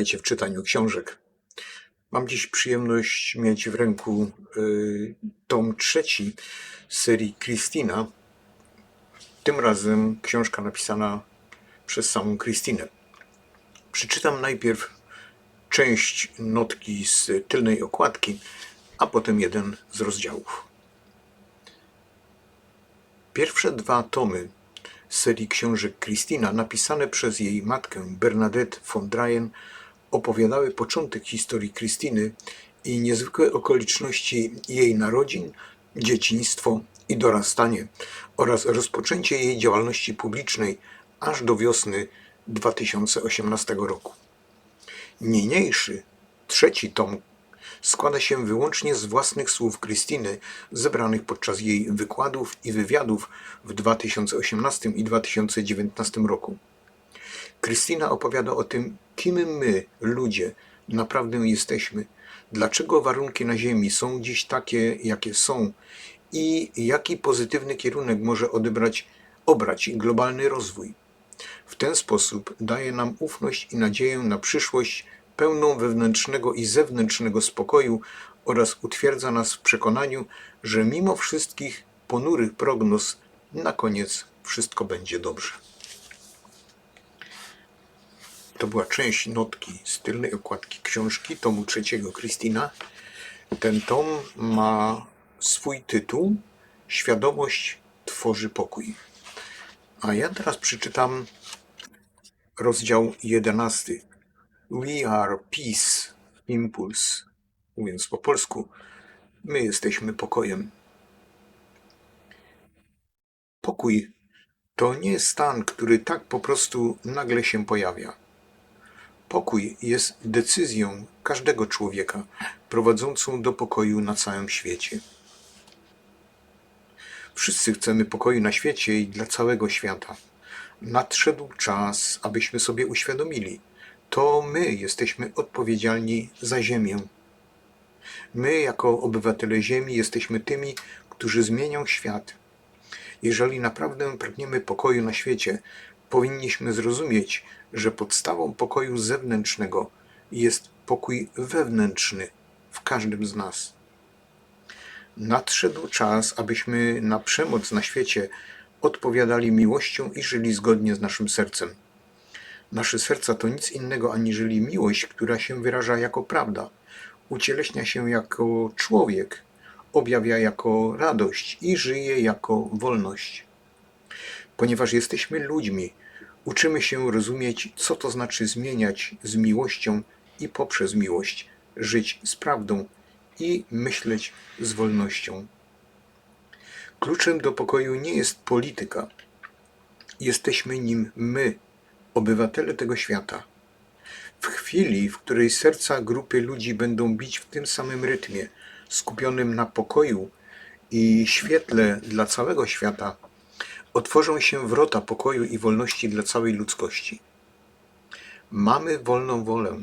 Witajcie w czytaniu książek. Mam dziś przyjemność mieć w ręku y, tom trzeci serii Christina. Tym razem książka napisana przez samą Christinę. Przeczytam najpierw część notki z tylnej okładki, a potem jeden z rozdziałów. Pierwsze dwa tomy serii książek Christina, napisane przez jej matkę Bernadette von Dreyen, opowiadały początek historii Krystyny i niezwykłe okoliczności jej narodzin, dzieciństwo i dorastanie oraz rozpoczęcie jej działalności publicznej aż do wiosny 2018 roku. Niniejszy, trzeci tom składa się wyłącznie z własnych słów Krystyny, zebranych podczas jej wykładów i wywiadów w 2018 i 2019 roku. Krystyna opowiada o tym, kim my, ludzie, naprawdę jesteśmy, dlaczego warunki na Ziemi są dziś takie, jakie są i jaki pozytywny kierunek może odebrać, obrać globalny rozwój. W ten sposób daje nam ufność i nadzieję na przyszłość pełną wewnętrznego i zewnętrznego spokoju oraz utwierdza nas w przekonaniu, że mimo wszystkich ponurych prognoz, na koniec wszystko będzie dobrze. To była część notki z tylnej okładki książki tomu trzeciego Kristina. Ten tom ma swój tytuł Świadomość tworzy pokój. A ja teraz przeczytam rozdział jedenasty. We are peace, impulse. Mówiąc po polsku, my jesteśmy pokojem. Pokój to nie stan, który tak po prostu nagle się pojawia. Pokój jest decyzją każdego człowieka prowadzącą do pokoju na całym świecie. Wszyscy chcemy pokoju na świecie i dla całego świata. Nadszedł czas, abyśmy sobie uświadomili, to my jesteśmy odpowiedzialni za Ziemię. My, jako obywatele Ziemi, jesteśmy tymi, którzy zmienią świat. Jeżeli naprawdę pragniemy pokoju na świecie, powinniśmy zrozumieć, że podstawą pokoju zewnętrznego jest pokój wewnętrzny w każdym z nas. Nadszedł czas, abyśmy na przemoc na świecie odpowiadali miłością i żyli zgodnie z naszym sercem. Nasze serca to nic innego aniżeli miłość, która się wyraża jako prawda, ucieleśnia się jako człowiek, objawia jako radość i żyje jako wolność. Ponieważ jesteśmy ludźmi, uczymy się rozumieć, co to znaczy zmieniać z miłością i poprzez miłość, żyć z prawdą i myśleć z wolnością. Kluczem do pokoju nie jest polityka. Jesteśmy nim my, obywatele tego świata. W chwili, w której serca grupy ludzi będą bić w tym samym rytmie, skupionym na pokoju i świetle dla całego świata, otworzą się wrota pokoju i wolności dla całej ludzkości. Mamy wolną wolę.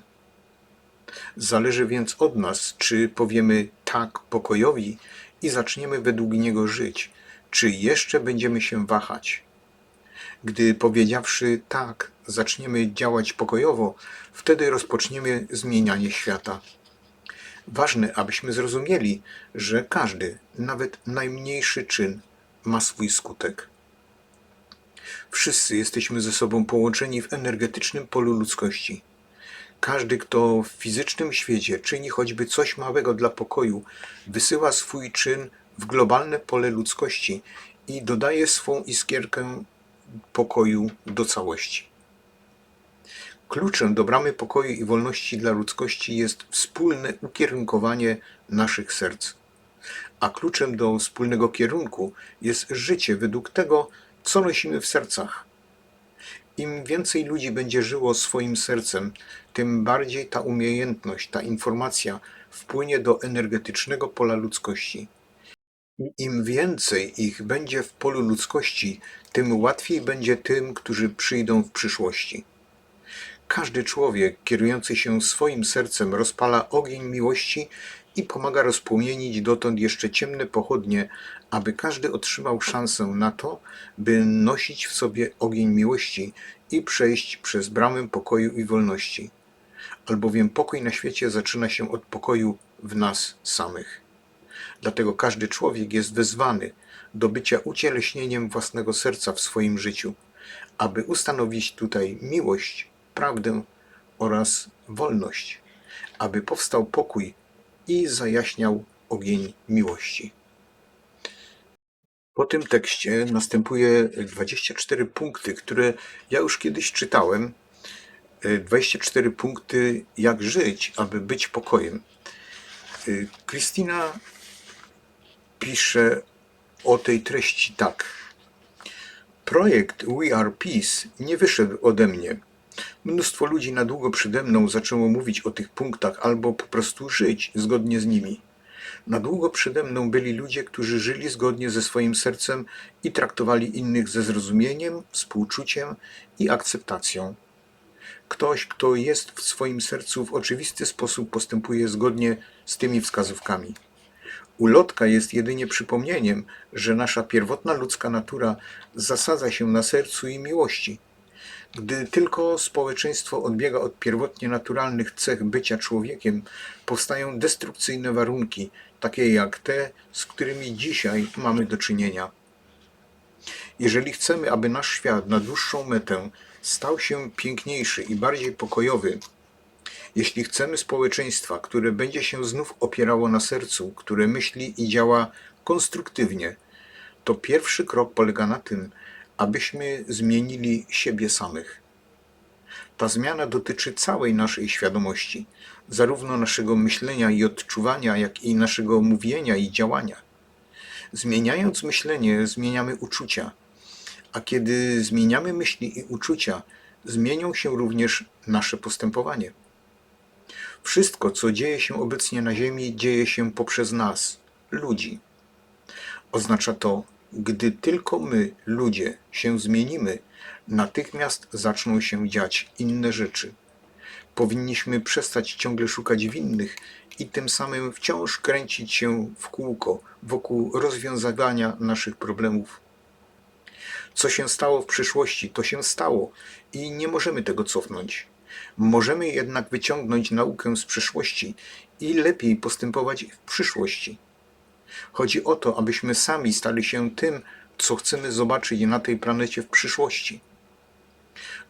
Zależy więc od nas, czy powiemy tak pokojowi i zaczniemy według niego żyć, czy jeszcze będziemy się wahać. Gdy powiedziawszy tak, zaczniemy działać pokojowo, wtedy rozpoczniemy zmienianie świata. Ważne, abyśmy zrozumieli, że każdy, nawet najmniejszy czyn ma swój skutek. Wszyscy jesteśmy ze sobą połączeni w energetycznym polu ludzkości. Każdy, kto w fizycznym świecie czyni choćby coś małego dla pokoju, wysyła swój czyn w globalne pole ludzkości i dodaje swą iskierkę pokoju do całości. Kluczem do bramy pokoju i wolności dla ludzkości jest wspólne ukierunkowanie naszych serc. A kluczem do wspólnego kierunku jest życie według tego, co nosimy w sercach. Im więcej ludzi będzie żyło swoim sercem, tym bardziej ta umiejętność, ta informacja wpłynie do energetycznego pola ludzkości. Im więcej ich będzie w polu ludzkości, tym łatwiej będzie tym, którzy przyjdą w przyszłości. Każdy człowiek kierujący się swoim sercem rozpala ogień miłości i pomaga rozpłomienić dotąd jeszcze ciemne pochodnie, aby każdy otrzymał szansę na to, by nosić w sobie ogień miłości i przejść przez bramę pokoju i wolności. Albowiem pokój na świecie zaczyna się od pokoju w nas samych. Dlatego każdy człowiek jest wezwany do bycia ucieleśnieniem własnego serca w swoim życiu, aby ustanowić tutaj miłość, prawdę oraz wolność, aby powstał pokój i zajaśniał ogień miłości. Po tym tekście następuje 24 punkty, które ja już kiedyś czytałem. 24 punkty, jak żyć, aby być pokojem. Krystyna pisze o tej treści tak. Projekt We Are Peace nie wyszedł ode mnie. Mnóstwo ludzi na długo przede mną zaczęło mówić o tych punktach albo po prostu żyć zgodnie z nimi. Na długo przede mną byli ludzie, którzy żyli zgodnie ze swoim sercem i traktowali innych ze zrozumieniem, współczuciem i akceptacją. Ktoś, kto jest w swoim sercu w oczywisty sposób postępuje zgodnie z tymi wskazówkami. Ulotka jest jedynie przypomnieniem, że nasza pierwotna ludzka natura zasadza się na sercu i miłości. Gdy tylko społeczeństwo odbiega od pierwotnie naturalnych cech bycia człowiekiem, powstają destrukcyjne warunki, takie jak te, z którymi dzisiaj mamy do czynienia. Jeżeli chcemy, aby nasz świat na dłuższą metę stał się piękniejszy i bardziej pokojowy, jeśli chcemy społeczeństwa, które będzie się znów opierało na sercu, które myśli i działa konstruktywnie, to pierwszy krok polega na tym, abyśmy zmienili siebie samych. Ta zmiana dotyczy całej naszej świadomości, zarówno naszego myślenia i odczuwania, jak i naszego mówienia i działania. Zmieniając myślenie, zmieniamy uczucia, a kiedy zmieniamy myśli i uczucia, zmienią się również nasze postępowanie. Wszystko, co dzieje się obecnie na Ziemi, dzieje się poprzez nas, ludzi. Oznacza to, gdy tylko my, ludzie, się zmienimy, natychmiast zaczną się dziać inne rzeczy. Powinniśmy przestać ciągle szukać winnych i tym samym wciąż kręcić się w kółko wokół rozwiązywania naszych problemów. Co się stało w przyszłości, to się stało i nie możemy tego cofnąć. Możemy jednak wyciągnąć naukę z przeszłości i lepiej postępować w przyszłości. Chodzi o to, abyśmy sami stali się tym, co chcemy zobaczyć na tej planecie w przyszłości.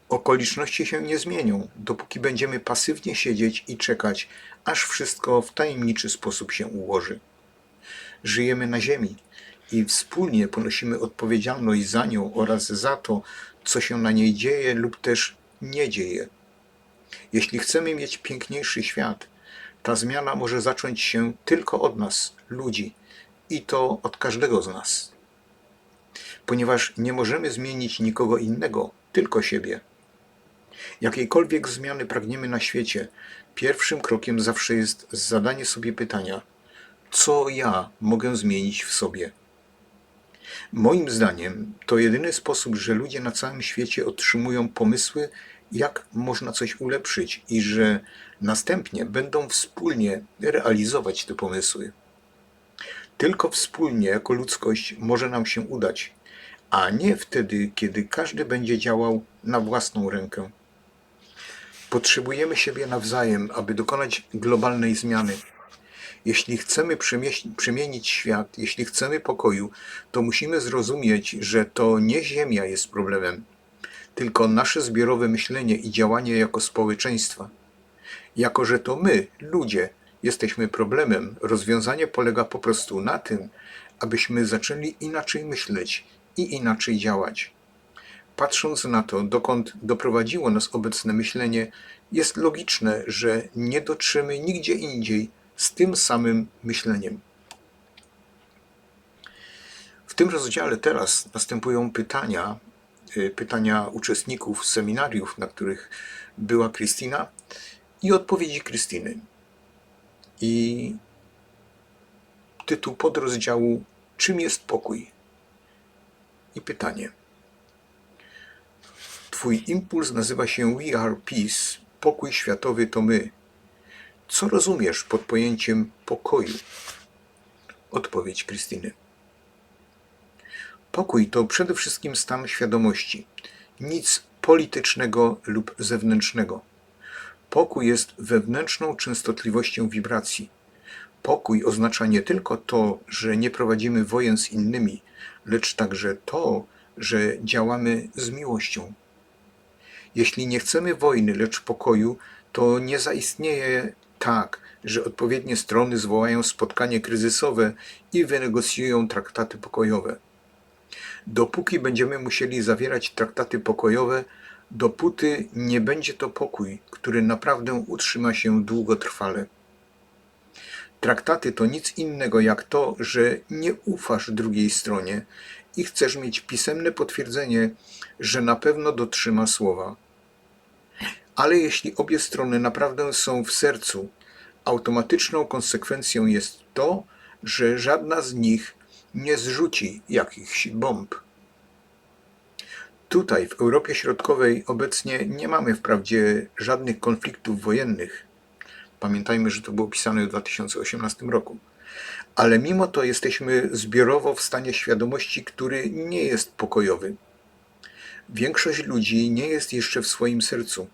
Okoliczności się nie zmienią, dopóki będziemy pasywnie siedzieć i czekać, aż wszystko w tajemniczy sposób się ułoży. Żyjemy na Ziemi i wspólnie ponosimy odpowiedzialność za nią oraz za to, co się na niej dzieje lub też nie dzieje. Jeśli chcemy mieć piękniejszy świat, ta zmiana może zacząć się tylko od nas, ludzi, i to od każdego z nas. Ponieważ nie możemy zmienić nikogo innego, tylko siebie. Jakiejkolwiek zmiany pragniemy na świecie, pierwszym krokiem zawsze jest zadanie sobie pytania: co ja mogę zmienić w sobie? Moim zdaniem to jedyny sposób, że ludzie na całym świecie otrzymują pomysły jak można coś ulepszyć i że następnie będą wspólnie realizować te pomysły. Tylko wspólnie jako ludzkość może nam się udać, a nie wtedy, kiedy każdy będzie działał na własną rękę. Potrzebujemy siebie nawzajem, aby dokonać globalnej zmiany. Jeśli chcemy przemienić świat, jeśli chcemy pokoju, to musimy zrozumieć, że to nie Ziemia jest problemem, tylko nasze zbiorowe myślenie i działanie jako społeczeństwa. Jako, że to my, ludzie, jesteśmy problemem, rozwiązanie polega po prostu na tym, abyśmy zaczęli inaczej myśleć i inaczej działać. Patrząc na to, dokąd doprowadziło nas obecne myślenie, jest logiczne, że nie dotrzemy nigdzie indziej z tym samym myśleniem. W tym rozdziale teraz następują pytania, Y, pytania uczestników seminariów, na których była Krystyna i odpowiedzi Krystyny. I tytuł podrozdziału Czym jest pokój? I pytanie. Twój impuls nazywa się We Are Peace. Pokój światowy to my. Co rozumiesz pod pojęciem pokoju? Odpowiedź Krystyny. Pokój to przede wszystkim stan świadomości, nic politycznego lub zewnętrznego. Pokój jest wewnętrzną częstotliwością wibracji. Pokój oznacza nie tylko to, że nie prowadzimy wojen z innymi, lecz także to, że działamy z miłością. Jeśli nie chcemy wojny, lecz pokoju, to nie zaistnieje tak, że odpowiednie strony zwołają spotkanie kryzysowe i wynegocjują traktaty pokojowe. Dopóki będziemy musieli zawierać traktaty pokojowe, dopóty nie będzie to pokój, który naprawdę utrzyma się długotrwale. Traktaty to nic innego jak to, że nie ufasz drugiej stronie i chcesz mieć pisemne potwierdzenie, że na pewno dotrzyma słowa. Ale jeśli obie strony naprawdę są w sercu, automatyczną konsekwencją jest to, że żadna z nich nie zrzuci jakichś bomb. Tutaj, w Europie Środkowej, obecnie nie mamy wprawdzie żadnych konfliktów wojennych. Pamiętajmy, że to było pisane w 2018 roku. Ale mimo to jesteśmy zbiorowo w stanie świadomości, który nie jest pokojowy. Większość ludzi nie jest jeszcze w swoim sercu.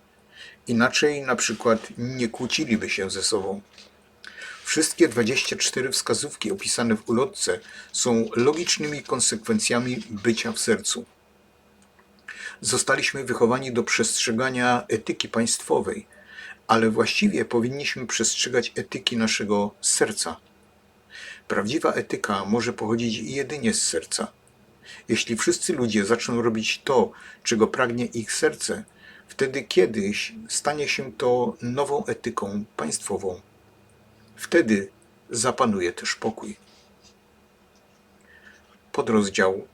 Inaczej na przykład nie kłóciliby się ze sobą. Wszystkie 24 wskazówki opisane w ulotce są logicznymi konsekwencjami bycia w sercu. Zostaliśmy wychowani do przestrzegania etyki państwowej, ale właściwie powinniśmy przestrzegać etyki naszego serca. Prawdziwa etyka może pochodzić jedynie z serca. Jeśli wszyscy ludzie zaczną robić to, czego pragnie ich serce, wtedy kiedyś stanie się to nową etyką państwową. Wtedy zapanuje też pokój. Podrozdział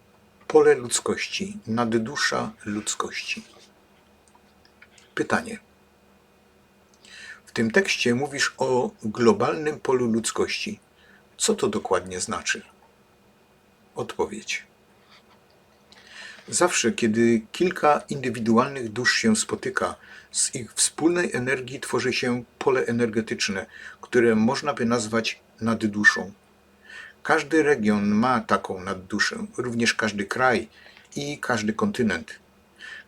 Pole ludzkości, naddusza ludzkości. Pytanie. W tym tekście mówisz o globalnym polu ludzkości. Co to dokładnie znaczy? Odpowiedź. Zawsze, kiedy kilka indywidualnych dusz się spotyka, z ich wspólnej energii tworzy się pole energetyczne, które można by nazwać nadduszą. Każdy region ma taką nadduszę, również każdy kraj i każdy kontynent.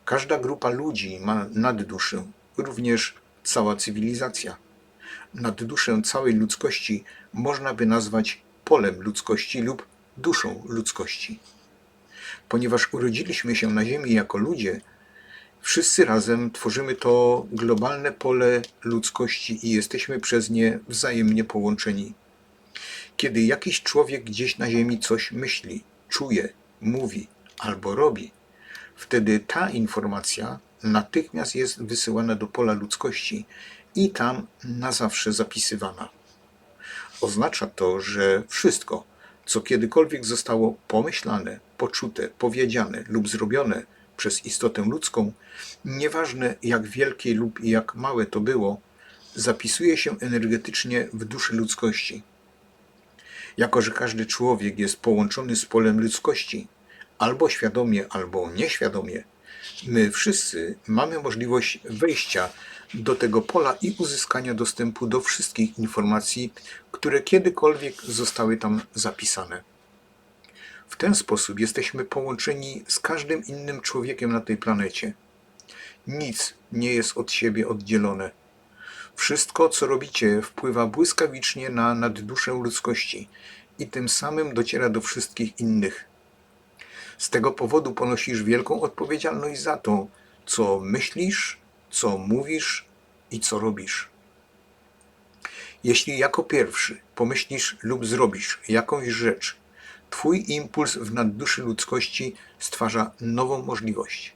Każda grupa ludzi ma nadduszę, również cała cywilizacja. Nadduszę całej ludzkości można by nazwać polem ludzkości lub duszą ludzkości. Ponieważ urodziliśmy się na Ziemi jako ludzie, wszyscy razem tworzymy to globalne pole ludzkości i jesteśmy przez nie wzajemnie połączeni. Kiedy jakiś człowiek gdzieś na Ziemi coś myśli, czuje, mówi albo robi, wtedy ta informacja natychmiast jest wysyłana do pola ludzkości i tam na zawsze zapisywana. Oznacza to, że wszystko, co kiedykolwiek zostało pomyślane, poczute, powiedziane lub zrobione przez istotę ludzką, nieważne jak wielkie lub jak małe to było, zapisuje się energetycznie w duszy ludzkości. Jako, że każdy człowiek jest połączony z polem ludzkości, albo świadomie, albo nieświadomie, my wszyscy mamy możliwość wejścia do tego pola i uzyskania dostępu do wszystkich informacji, które kiedykolwiek zostały tam zapisane. W ten sposób jesteśmy połączeni z każdym innym człowiekiem na tej planecie. Nic nie jest od siebie oddzielone. Wszystko, co robicie, wpływa błyskawicznie na nadduszę ludzkości i tym samym dociera do wszystkich innych. Z tego powodu ponosisz wielką odpowiedzialność za to, co myślisz, co mówisz i co robisz. Jeśli jako pierwszy pomyślisz lub zrobisz jakąś rzecz, Twój impuls w nadduszy ludzkości stwarza nową możliwość.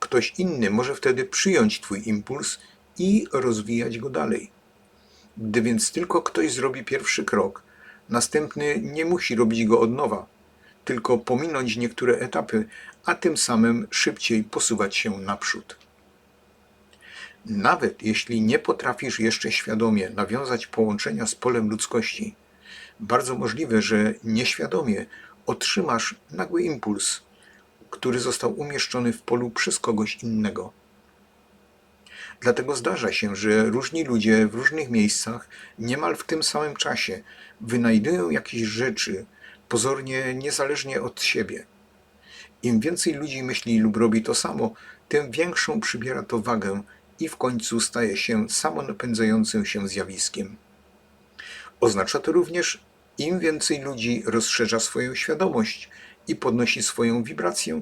Ktoś inny może wtedy przyjąć Twój impuls i rozwijać go dalej. Gdy więc tylko ktoś zrobi pierwszy krok, następny nie musi robić go od nowa, tylko pominąć niektóre etapy, a tym samym szybciej posuwać się naprzód. Nawet jeśli nie potrafisz jeszcze świadomie nawiązać połączenia z polem ludzkości, bardzo możliwe, że nieświadomie otrzymasz nagły impuls, który został umieszczony w polu przez kogoś innego. Dlatego zdarza się, że różni ludzie w różnych miejscach niemal w tym samym czasie wynajdują jakieś rzeczy pozornie niezależnie od siebie. Im więcej ludzi myśli lub robi to samo, tym większą przybiera to wagę i w końcu staje się samonapędzającym się zjawiskiem. Oznacza to również, im więcej ludzi rozszerza swoją świadomość i podnosi swoją wibrację,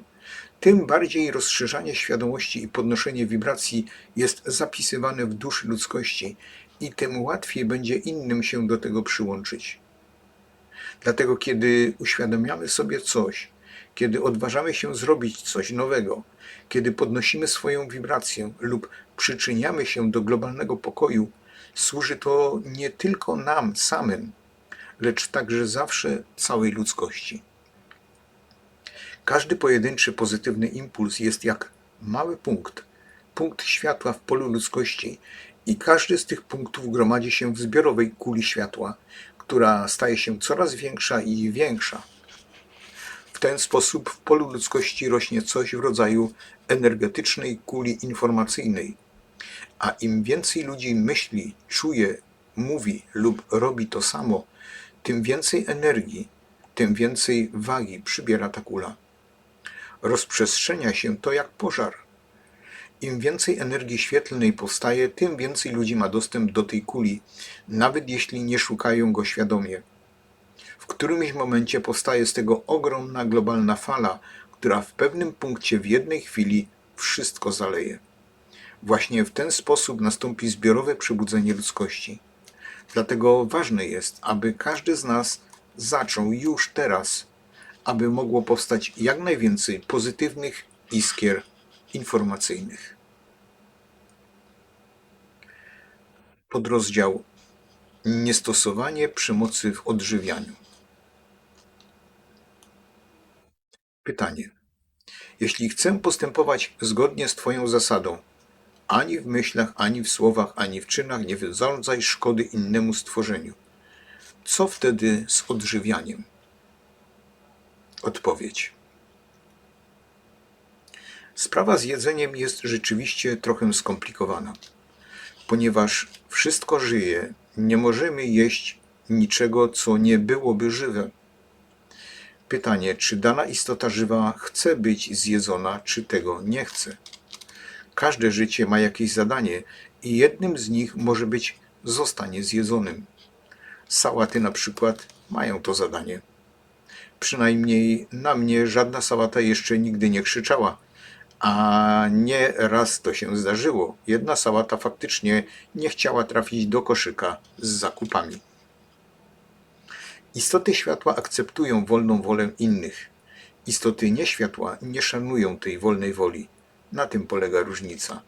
tym bardziej rozszerzanie świadomości i podnoszenie wibracji jest zapisywane w duszy ludzkości i tym łatwiej będzie innym się do tego przyłączyć. Dlatego, kiedy uświadamiamy sobie coś, kiedy odważamy się zrobić coś nowego, kiedy podnosimy swoją wibrację lub przyczyniamy się do globalnego pokoju, służy to nie tylko nam samym, lecz także zawsze całej ludzkości. Każdy pojedynczy pozytywny impuls jest jak mały punkt, punkt światła w polu ludzkości i każdy z tych punktów gromadzi się w zbiorowej kuli światła, która staje się coraz większa i większa. W ten sposób w polu ludzkości rośnie coś w rodzaju energetycznej kuli informacyjnej. A im więcej ludzi myśli, czuje, mówi lub robi to samo, tym więcej energii, tym więcej wagi przybiera ta kula. Rozprzestrzenia się to jak pożar. Im więcej energii świetlnej powstaje, tym więcej ludzi ma dostęp do tej kuli, nawet jeśli nie szukają go świadomie. W którymś momencie powstaje z tego ogromna globalna fala, która w pewnym punkcie w jednej chwili wszystko zaleje. Właśnie w ten sposób nastąpi zbiorowe przebudzenie ludzkości. Dlatego ważne jest, aby każdy z nas zaczął już teraz, aby mogło powstać jak najwięcej pozytywnych iskier informacyjnych. Podrozdział Niestosowanie przemocy w odżywianiu. Pytanie. Jeśli chcę postępować zgodnie z Twoją zasadą, ani w myślach, ani w słowach, ani w czynach nie wyrządzaj szkody innemu stworzeniu, co wtedy z odżywianiem? Odpowiedź. Sprawa z jedzeniem jest rzeczywiście trochę skomplikowana. Ponieważ wszystko żyje, nie możemy jeść niczego, co nie byłoby żywe. Pytanie, czy dana istota żywa chce być zjedzona, czy tego nie chce. Każde życie ma jakieś zadanie i jednym z nich może być zostanie zjedzonym. Sałaty na przykład mają to zadanie. Przynajmniej na mnie żadna sałata jeszcze nigdy nie krzyczała, a nie raz to się zdarzyło. Jedna sałata faktycznie nie chciała trafić do koszyka z zakupami. Istoty światła akceptują wolną wolę innych. Istoty nieświatła nie szanują tej wolnej woli. Na tym polega różnica.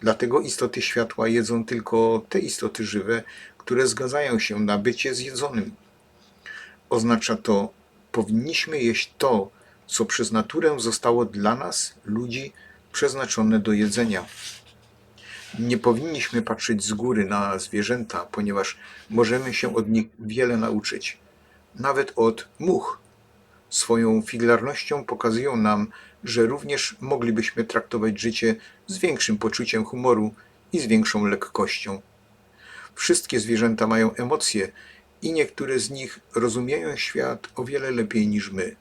Dlatego istoty światła jedzą tylko te istoty żywe, które zgadzają się na bycie zjedzonym. Oznacza to, powinniśmy jeść to, co przez naturę zostało dla nas, ludzi, przeznaczone do jedzenia. Nie powinniśmy patrzeć z góry na zwierzęta, ponieważ możemy się od nich wiele nauczyć. Nawet od much. Swoją figlarnością pokazują nam, że również moglibyśmy traktować życie z większym poczuciem humoru i z większą lekkością. Wszystkie zwierzęta mają emocje i niektóre z nich rozumieją świat o wiele lepiej niż my.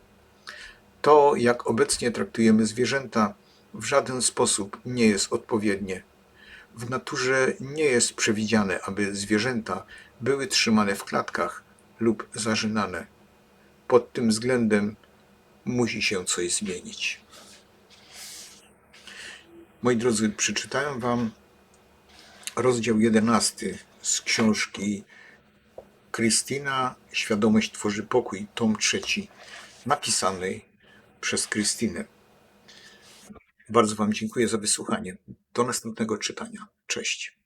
To, jak obecnie traktujemy zwierzęta, w żaden sposób nie jest odpowiednie. W naturze nie jest przewidziane, aby zwierzęta były trzymane w klatkach lub zarzynane. Pod tym względem musi się coś zmienić. Moi drodzy, przeczytałem Wam rozdział 11 z książki Krystyna Świadomość tworzy pokój, tom trzeci, napisanej przez Krystynę. Bardzo Wam dziękuję za wysłuchanie. Do następnego czytania. Cześć.